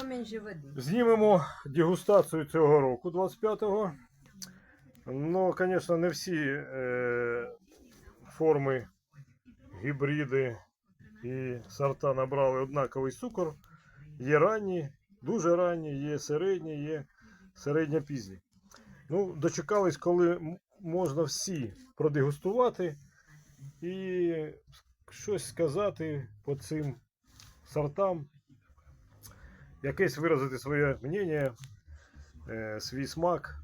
Поменше води. Знімемо дегустацію цього року, 25-го. Ну, звісно, не всі е, форми, гібриди і сорта набрали однаковий цукор. Є ранні, дуже ранні, є середні, є середньопізні. Ну, дочекались, коли можна всі продегустувати і щось сказати по цим сортам якесь виразити своє мнення, е, свій смак.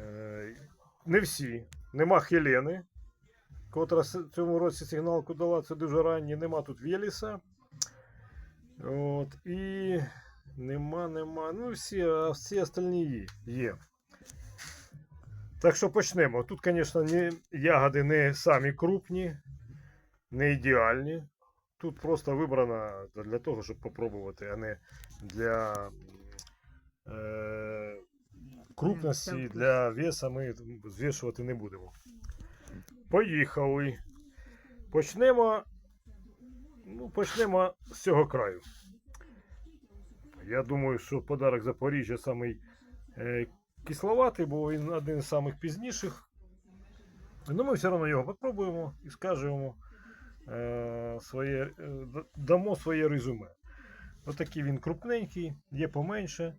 Е, не всі. Нема Хелени, котра с- цьому році сигналку дала, це дуже ранні. Нема тут Веліса. От, і нема, нема. Ну, всі, а всі остальні є. Так що почнемо. Тут, звісно, ягоди не самі крупні, не ідеальні. Тут просто вибрано для того, щоб попробувати, а не для е, крупності, для веса ми звішувати не будемо. Поїхали. Почнемо. Ну, почнемо з цього краю. Я думаю, що подарок Запоріжжя самий е, кисловатий, бо він один з самих пізніших. Ну, ми все одно його попробуємо і скажемо своє, е, дамо своє резюме. Отакий він крупненький, є поменше.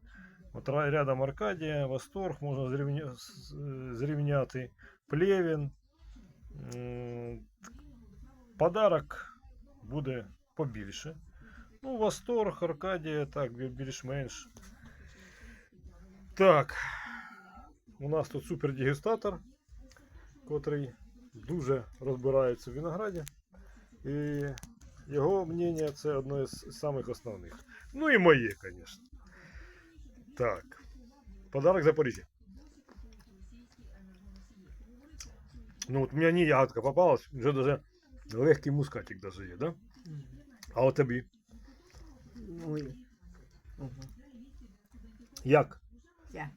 От рядом Аркадія, Восторг, можна зрівня, е, зрівняти. Плевін. М, Подарок буде побільше. Ну, Восторг, Аркадія, так, більш-менш. Так. У нас тут супер дегустатор, котрий дуже розбирається в винограді. І його мнення це одне з самих основних. Ну і моє, звісно. Так. Подарок Запоріжжя. Ну от у мене не ягодка попалась, вже даже легкий мускатик даже є, да? А от тобі. Ой. Ого. Як? Я.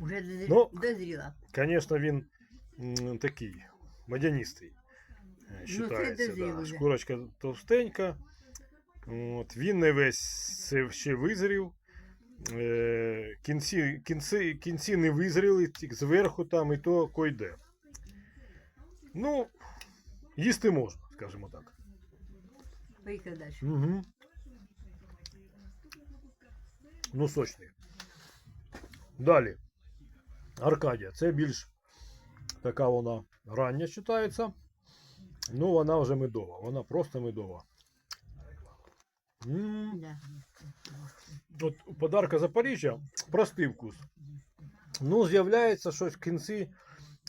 Уже дозрі... Ну, дозріла. Звісно, він м, такий мадянистий. е, Ну, Считається, да. Шкурочка товстенька. От, він не весь ще визрів. Е, кінці, кінці, кінці не визріли, зверху там і то койде. Ну, їсти можна, скажімо так. Поїхали далі. Угу. Ну, сочний. Далі. Аркадія. Це більш така вона рання читається. Ну, вона вже медова. Вона просто медова. м Да. От подарка Запоріжжя простий вкус. Ну, з'являється щось в кінці,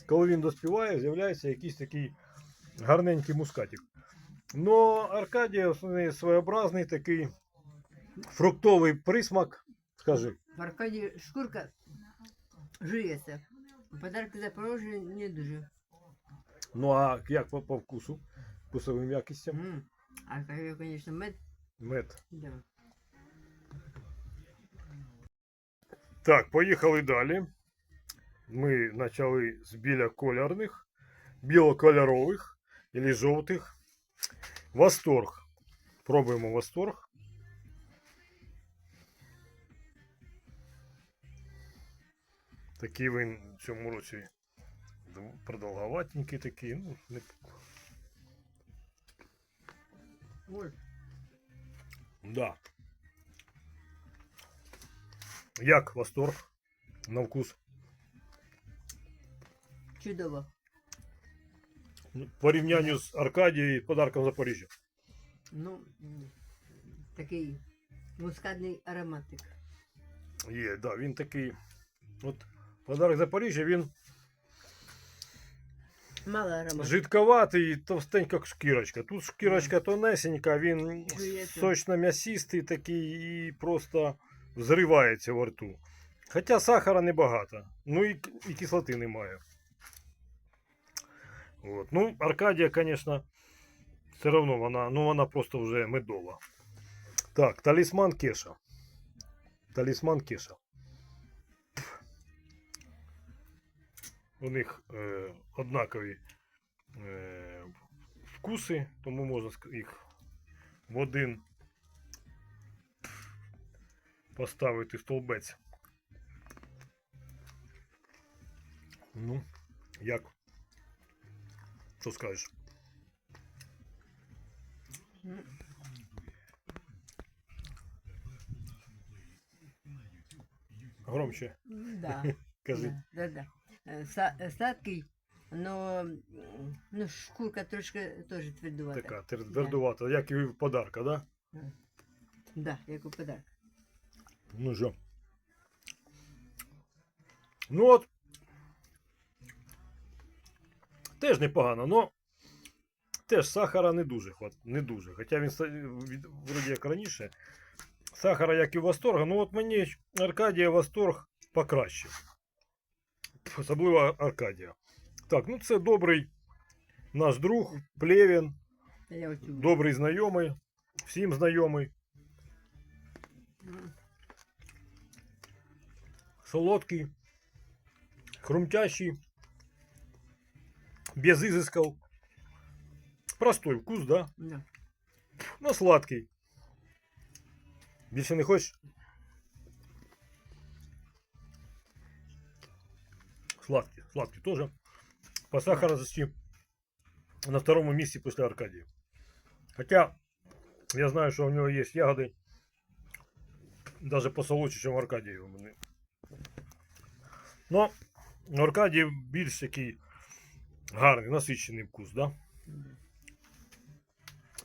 коли він доспіває, з'являється якийсь такий гарненький мускатик. Но Аркадія своєобразний такий фруктовий присмак. Скажи. В шкурка жується. Подарки Запорожжя не дуже. Ну а як по, по вкусу? Вкусовим якістям? М. Аркадія, звісно, мед. Мед. Да. Так, поїхали далі. Ми почали з біля кольорних, білокольорових або жовтих. Восторг. Пробуємо восторг. Такий він в цьому році продовговатенький такий. Ну, не... Ой. Да. Як восторг на вкус? Чудово. Ну, В порівнянні з Аркадією і подарком Запоріжжя. Ну, такий мускатний ароматик. Є, да, він такий. От подарок Запоріжжя, він Мало аромату. жидковатий, товстенька шкірочка. Тут шкірочка тонесенька, він Чуєте? сочно-м'ясистий такий і просто взривається во рту. Хоча сахара небагато. Ну і, і кислоти немає. От. Ну, Аркадія, звісно, все одно вона, ну, вона просто вже медова. Так, талісман Кеша. Талісман Кеша. У них е, однакові е, вкуси, тому можна їх в один поставити столбець. Ну, як? Що скажеш? Громче, Да. кажи. Да, да, да. Е, е, Сладкий, но ну, шкурка трошки теж твердувата. Така твердувата, як і в подарка, да? Да, як у подарок. Ну що? Ну от. Теж непогано, но теж сахара не дуже. хват- Не дуже. Хоча він вроді як раніше. Сахара, як і восторга. Ну от мені Аркадія восторг покращив. Особливо Аркадія. Так, ну це добрий наш друг, плевін, Та Я оцю. добрий знайомий, всім знайомий. М, солодкий, хрумтящий, без изысков. Простой вкус, да? Да. Но сладкий. Більше не хочеш? Сладкий, сладкий тоже. По сахарности на втором месте после Аркадии. Хотя я знаю, что у него есть ягоды даже посолодше, чем в Аркадії. у мене. Ну, у Аркадії більш такий гарний, насичений вкус, да?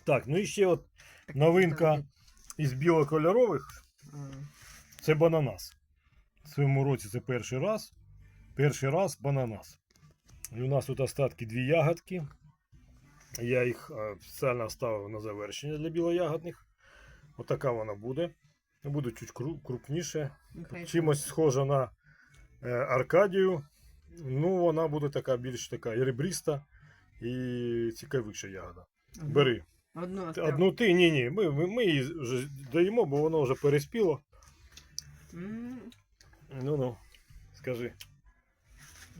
Так, ну і ще от новинка із білокольорових це бананас. В цьому році це перший раз. Перший раз бананас. І у нас тут остатки дві ягодки. Я їх е, спеціально ставив на завершення для білоягодних. Отака вона буде. Буде чуть крупніше. Чимось схожа на е, Аркадію. Ну, вона буде така більш така і ребриста, і цікавіша ягода. Бери. Одну Одну ти, ні, ні. Ми, ми, її вже даємо, бо воно вже переспіло. М, Ну ну, скажи.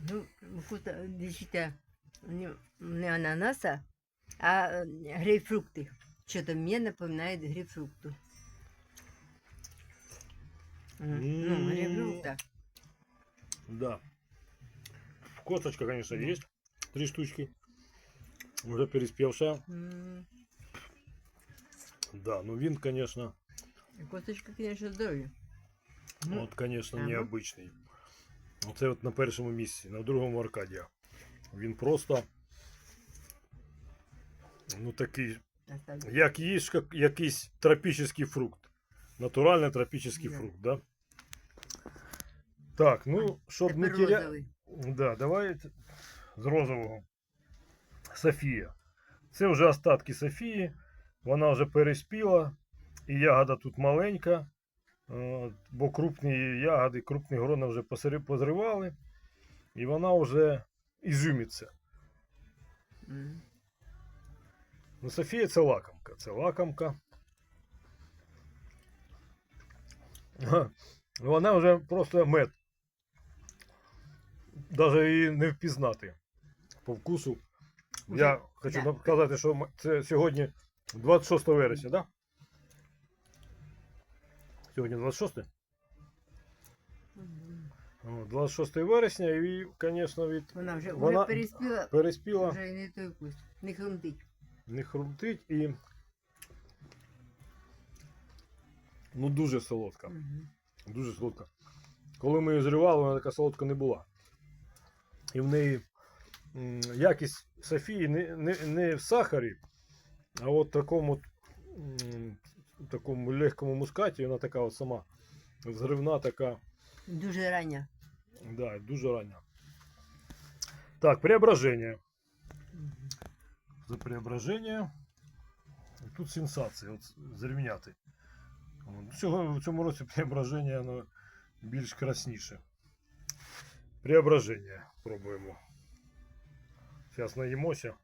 Ну, вкус, дивіться, не, не ананаса, а е, грейпфрукти. Що-то мені напоминає грейпфрукту. М, Ну, М. грейпфрукта. Да. Косточка, конечно, есть. Три штучки. Уже переспевшая. М, Да, ну вин, конечно, Косточка, конечно, здоров'я. Ну, от, конечно, ага. Оце от на першому місці, на другому Аркадія. Він просто. Ну такий, як їж як, якийсь тропічний фрукт. Натуральний тропічний фрукт, да? Так, ну, щоб не розовий. Да, давай з розового. Софія. Це вже остатки Софії. Вона вже переспіла. І ягода тут маленька. Бо крупні ягоди, крупні грони вже позривали. І вона вже ізюмиться. М. Ну, Софія це лакомка. Це лакомка. Вона вже просто мед. Даже її не впізнати по вкусу. Я хочу да. сказати, що це сьогодні 26 вересня, так? Да? Сьогодні 26? 26 вересня, і, звісно, від Вона вже, Вона- вже переспіла, переспіла, вже і не той вкус. Не хрумтить. не хрумтить і. Ну, дуже солодка. Мгм. Дуже солодка. Коли ми її зривали, вона така солодка не була. І в неї якість Софії не, не, не в сахарі, а от такому, такому легкому мускаті, вона така от сама взривна, така, Дуже рання. да, дуже рання. Так, преображення. Мгм. За преображення. Тут сенсація, от зрівняти. От, Цього, в цьому році преображення воно більш красніше. Преображення пробуємо. Зараз наїмося.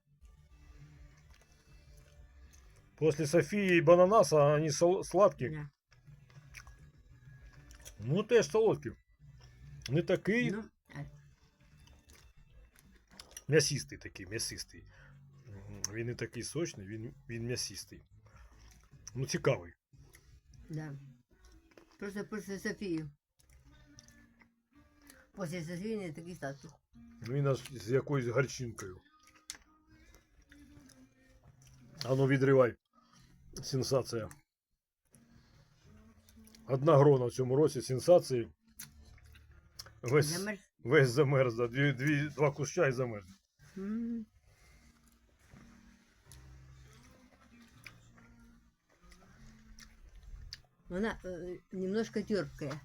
После Софії і бананаса вони сол- сладкі. Да. Ну, теж солодкі. Не такий Ну, м'ясистий такий, м'ясистий. Він не такий сочний, він, він м'ясистий. Ну, цікавий. Да. Просто после Софии. После Софии не такий. Ну, Він аж з якоюсь гарчинкою. Ану, відривай. Сенсація. Одна грона в цьому році сенсації. Весь, Замерз? весь замерз, да. дві, дві, два куща і замерз. М. Вона э, немножко терпкая.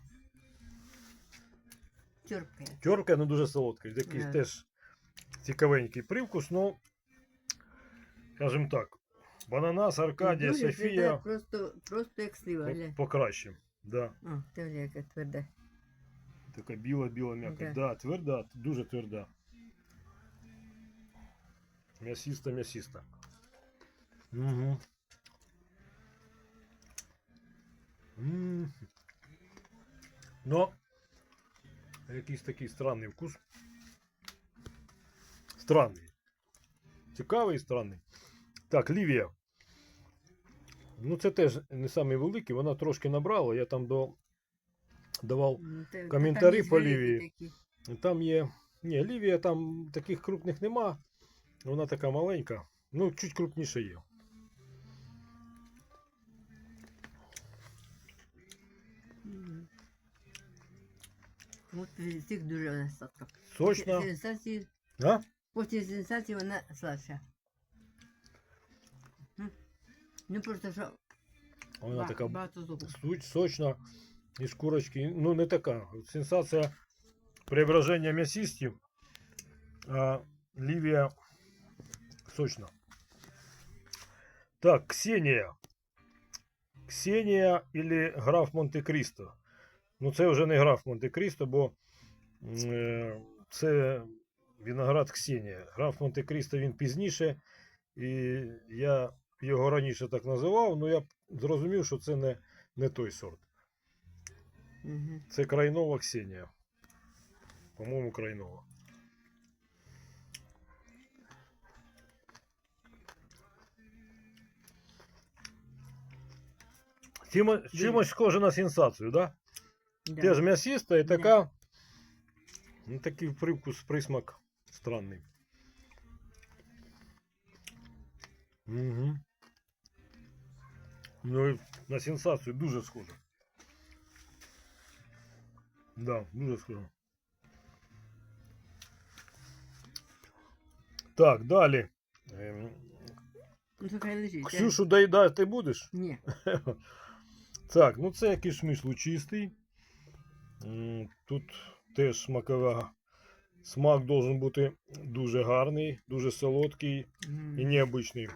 Терпкая. Тьорка не дуже солодка, якийсь Да. теж цікавенький привкус, ну, скажімо так, бананас, Аркадія, Дуже Софія тверда, Просто, просто як слива. по- Гля. покраще. Да. О, ти гля, яка тверда. Така біла-біла м'яка. Да. Да. тверда, дуже тверда. М'ясиста, м'ясиста. Угу. м Ну, якийсь такий странний вкус. Странний. Цікавий і странний. Так, Лівія. Ну, це теж не самий великий, вона трошки набрала. Я там до... давав Ну, Коментарі ніж по великі Лівії. такі. там є. Ні, Лівія там таких крупних нема. Вона така маленька. Ну, чуть крупніше є. Мгм. От від цих дуже вона сладка. Сочна. Сенсації, А? Сенсації вона сладша. Ну просто що Вона ба- така багато суть, сочна і шкурочки. Ну, не така. Сенсація преображення м'ясистів, а Лівія сочна. Так, Ксенія. Ксенія или граф Монте-Крісто. Ну, це вже не граф Монте-Крісто, бо е, це виноград Ксенія. Граф Монте-Крісто він пізніше, і я його раніше так називав, але я зрозумів, що це не, не той сорт. Угу. Це крайнова Ксенія. По-моєму, крайнова. Чимо, чимось схоже на сенсацію, да? Да. Теж м'ясиста і Да. така. Ну, такий привкус, присмак странний. Угу. Ну, на сенсацію дуже схоже. Да, дуже схоже. Так, далі. Ем, Ну, то хай лежить. Ксюшу доїдати будеш? Ні. Так, ну це кишмиш лучистий. М, Тут теж смакова. Смак должен бути дуже гарний, дуже солодкий і необычний.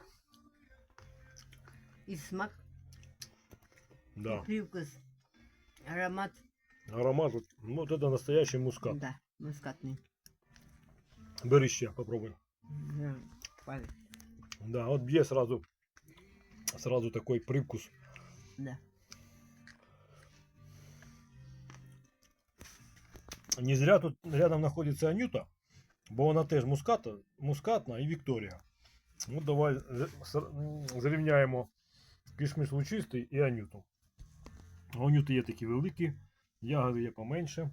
І смак, Да. і привкус, аромат, Аромат, от, ну, вот это настоящий мускат. да, мускатний. Бери ще, попробуй. Да, палець, Да, от б'є сразу, сразу такой привкус. да. Не зря тут рядом знаходиться Анюта, бо вона теж муската, мускатна і Вікторія. Ну, давай з- с- м, зрівняємо кишмиш лучистий і Анюту. У є такі великі, ягоди є поменше.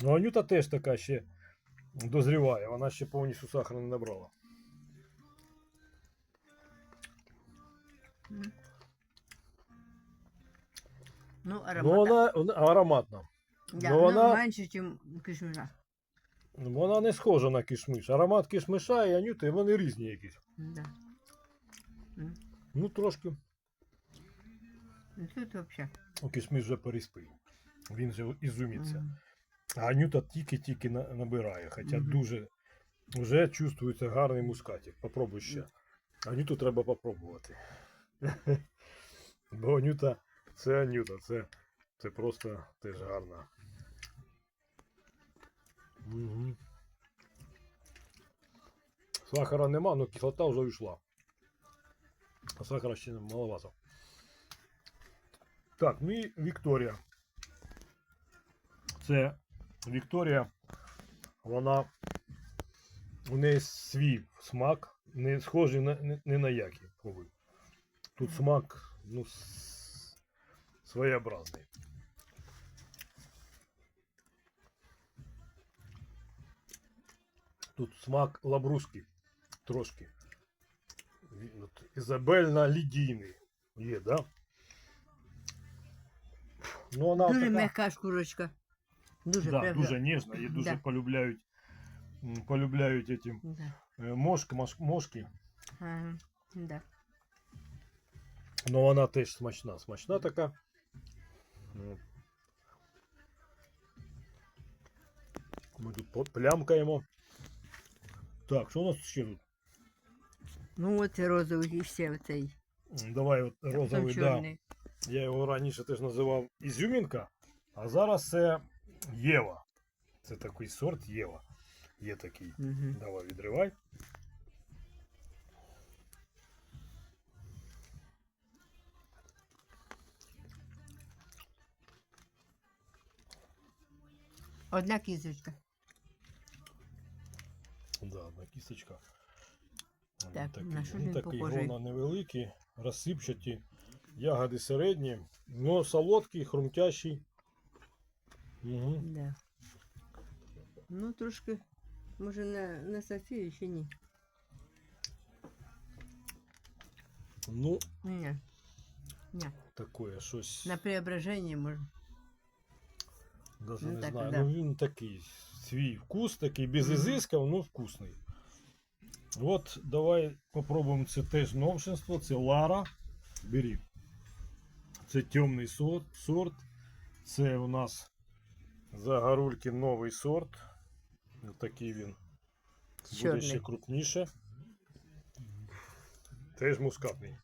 Ну, теж така ще дозріває, вона ще повністю сахару не набрала. Ну. Ну, вона, вона ароматна. да, ну, вона- менше, ніж кишмиша. Вона не схожа на кишмиш. Аромат кишмиша і Анюти, вони різні якісь. Да. Ну, трошки. Ну, тут вообще. У кишмиш вже переспив. Він вже ізумиться. М. А Анюта тільки-тільки на- набирає, хоча Мгм. дуже вже чувствується гарний мускатик. Попробуй ще. Анюту треба попробувати. Бо Анюта це Анюта, це, це просто теж гарна. Угу. Сахара нема, але кислота вже вийшла. А сахара ще маловато. Так, ну і Вікторія. Це Вікторія, вона у неї свій смак, не схожі на, не, не на які плови. Тут смак ну, с- своєобразний. Тут смак лабруски трошки. Ізабельна лідійний є, да? Ну, вона Дуже така, м'яка шкурочка. Дуже да, правда. дуже ніжна і дуже Да. полюбляють, м, полюбляють эти Да. е, мошки, маш- мошки. Ага. Да. Ну вона теж смачна. Смачна така. Ну. Ми тут по- плямкаємо. Так, що у нас ще тут? Ну от і розовий і ще оцей. М, Давай от Там розовий, да. чорний. Я його раніше теж називав Ізюмінка, а зараз це Єва. Це такий сорт Єва. Є такий. Угу. Давай відривай. Одна кізочка. Да, одна кісточка. Так, такі, на що він такі похожий? грона невеликі, розсипчаті, ягоди середні, но солодкий, хрумтящий. Угу. Да. Ну, трошки, може, на, на Софію ще ні. Ну, Ні. Ні. таке щось. На преображення може. Даже ну не так, знаю. да. Ну він такий свій вкус, такий без Мгм. ізисків, ну вкусний. От давай попробуємо це теж новшинство. Це Лара. Бери. Це темний сорт. сорт. Це у нас загорульки новий сорт. Такий він. Буде ще крупніше. Теж мускатний.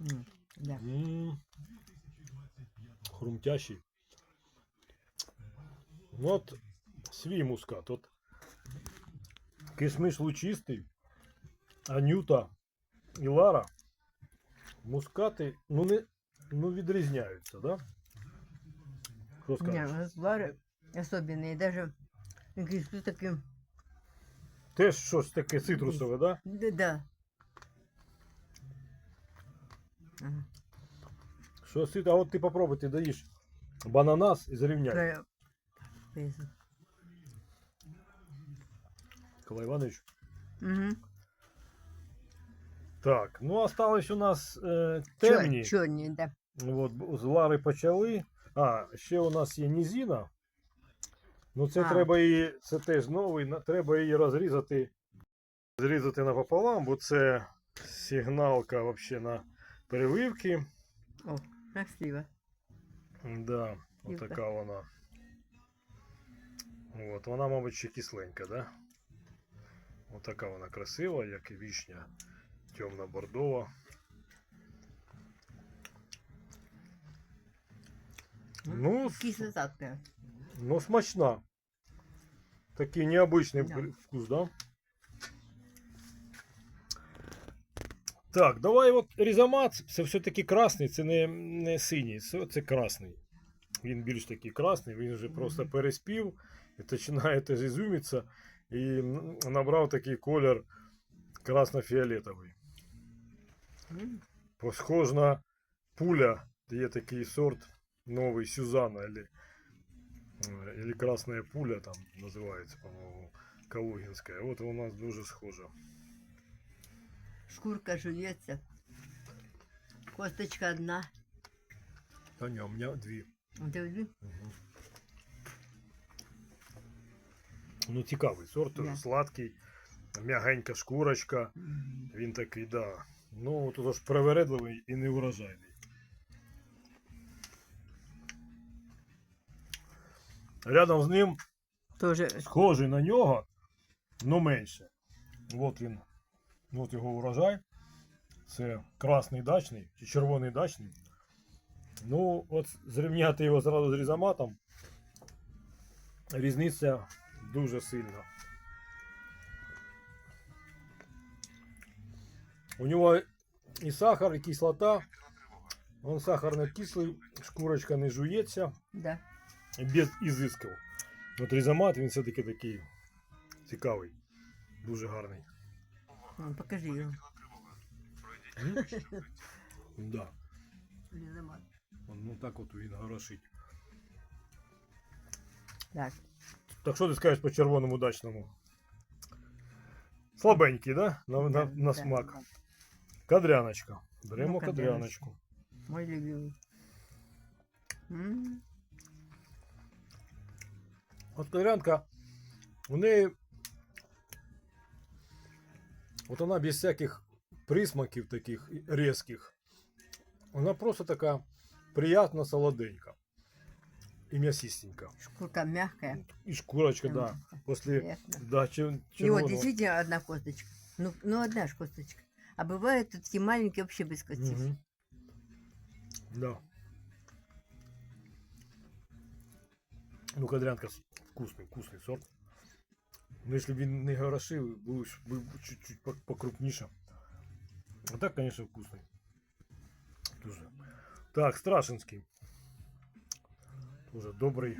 М, Да. М, Хрумтящий. Ну, От свій мускат. От кишмиш лучистий, Анюта і Лара. Мускати ну, не, ну, відрізняються, да? Що Ні, скажеш? розбари особливі. Даже якісь тут такі. Теж щось таке цитрусове, да? Да, да. Ага. Що цит- А от ти попробуй, ти даєш бананас і зрівняй. Краю. Пизу. Микола Іванович. Угу. Так, ну остались у нас е, темні. Чорні, да. От, з Лари почали. А, ще у нас є нізіна. Ну, це А. треба її, це теж новий, треба її розрізати, зрізати напополам, бо це сигналка вообще на переливки. О, красиво. Да, отака вона. От, вона, мабуть, ще кисленька, да? Отака вона красива, як і вішня темно-бордова. Ну, с- Кислота така. Ну, смачна. Такий необычный Да. при- вкус, да? Так, давай от різомат. Це все-таки красний, це не, не синій, це, це красний. Він більш такий красний, він вже просто Мгм. переспів і починає теж ізюмитися і м, набрав такий колір красно-фіолетовий. М, Похож на пуля, є такий сорт новий Сюзанна, или, э, или Красная пуля там називається, по-моєму, Калугінська. От вона дуже схожа. Шкурка жується. Косточка одна. Та ні, у мене дві. Диви. Угу. Ну, цікавий сорт, Да. сладкий, м'ягенька шкурочка. Мгм. Він такий, да. Ну, тут ж привередливий і неурожайний. Рядом з ним Тоже схожий на нього, но менше. От він. От його урожай. Це красний дачний чи червоний дачний. Ну, от зрівняти його зразу з різоматом. Різниця дуже сильна. У нього і сахар, і кислота. Він сахарно кислий, шкурочка не жується да. Без ізисків. От різомат він все-таки такий цікавий, дуже гарний. Ну, покажи його. Да. Ну так от він горошить. Так. Так що ти скажеш по червоному дачному? Слабенький, да? На, на, на смак. Кадряночка. Беремо Ну, кадряночку. Мой любимый. М, От у неї. От вона без всяких присмаків таких різких. Вона просто така приятна, солоденька. І м'ясистенька. Шкурка мягкая. І шкурочка, да. После Приятно. да, чер- И вот действительно одна косточка. Ну, ну одна ж косточка. А бывают тут такие маленькие вообще без костей. Мгм. Да. Ну, кадрянка с- вкусный, вкусный сорт. Ну, если бы він не горошив, був, ж- був б чуть-чуть пок- покрупніше. А так, конечно, вкусный. Дуже. Так, Страшинский. Тоже добрий.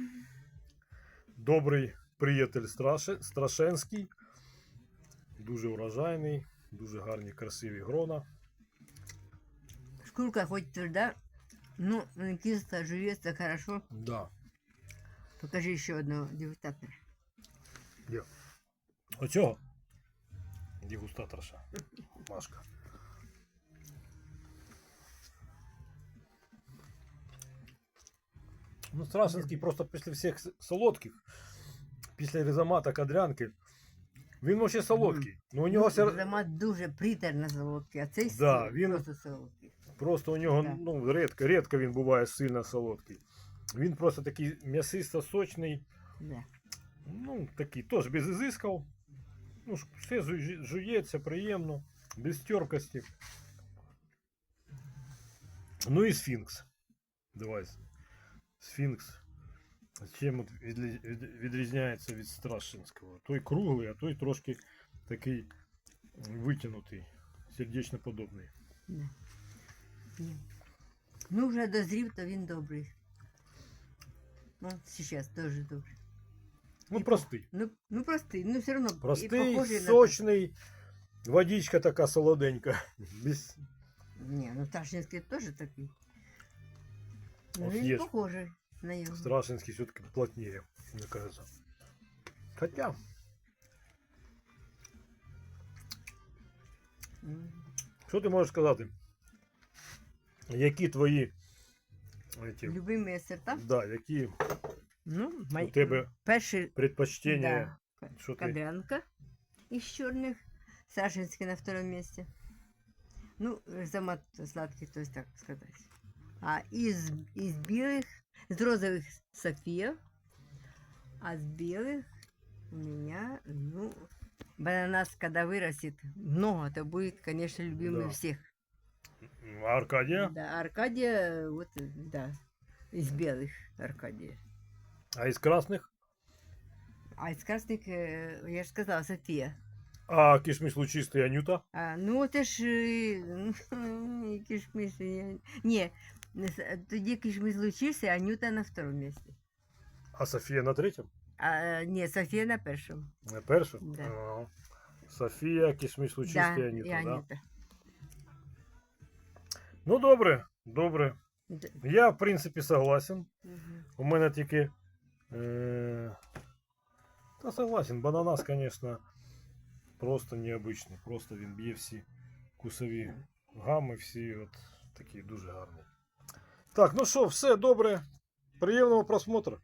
Добрий приятель Страши, Страшенський. Дуже урожайний, дуже гарні, красиві грона. Шкурка хоть тверда, ну, кисло, жуется хорошо. Да. Покажи еще одного дегустатора. Є. Оцього? Дегустаторша. Машка. Ну, Страшенський просто після всіх солодких, після ризомата кадрянки, він вообще солодкий. Ну, у нього все... Аромат дуже приторно солодкий, а цей Да, він- просто солодкий. Просто у нього Так. ну, рідко, рідко він буває сильно солодкий. Він просто такий м'ясисто сочний, Да. ну, такий теж без ізисків. Ну, все жу- жується приємно, без терпкості. Ну і сфінкс. Давай. Сфінкс. Чим от від- відрізняється від Страшинського? Той круглий, а той трошки такий витягнутий, сердечно-подобний. Да. Ні. Ну, вже дозрів, то він добрий. Ну, сейчас тоже добрий. Ну, І по- простий. Ну, ну простий, ну все одно. і Простий, похожий на сочний, водичка така солоденька. Без... Ні, ну Старшинський теж такий. Ну, От він є ж. похожий на його. Страшинский все-таки плотнее, мне кажется. Хотя, М. що ти можеш сказати? Які твої эти, Любимі сорта? да, які Ну, у май... тебе перший предпочтення? да, Що ти? Кадрянка из черных, Сашинский на втором месте. Ну, замат сладкий, то есть так сказать. А из, из белых, из розовых София, а с белых у меня, ну, бананас, когда вырастет много, то будет, конечно, любимый Да. всех. А Аркадія? Да, Аркадия, вот, да, из белых Аркадия. А із красних? А из красных, э, я же сказала, София. А кишміш лучистий Анюта? А, ну, это ж е, ні, кишмиш. я- Ні, не с- тоді кишмиш лучився, а Нюта на второму місці. А Софія на третьому? А, ні, Софія на першому. На першому? Да. Ага. Софія, кишміш лучистий Да, Анюта, і да? Ну добре, добре. Я, в принципі, согласен. Угу. У мене тільки. Е... Та согласен, бананас, звісно, просто необычний. Просто він б'є всі кусові гами, всі от такі дуже гарні. Так, ну що, все добре. Приємного просмотру.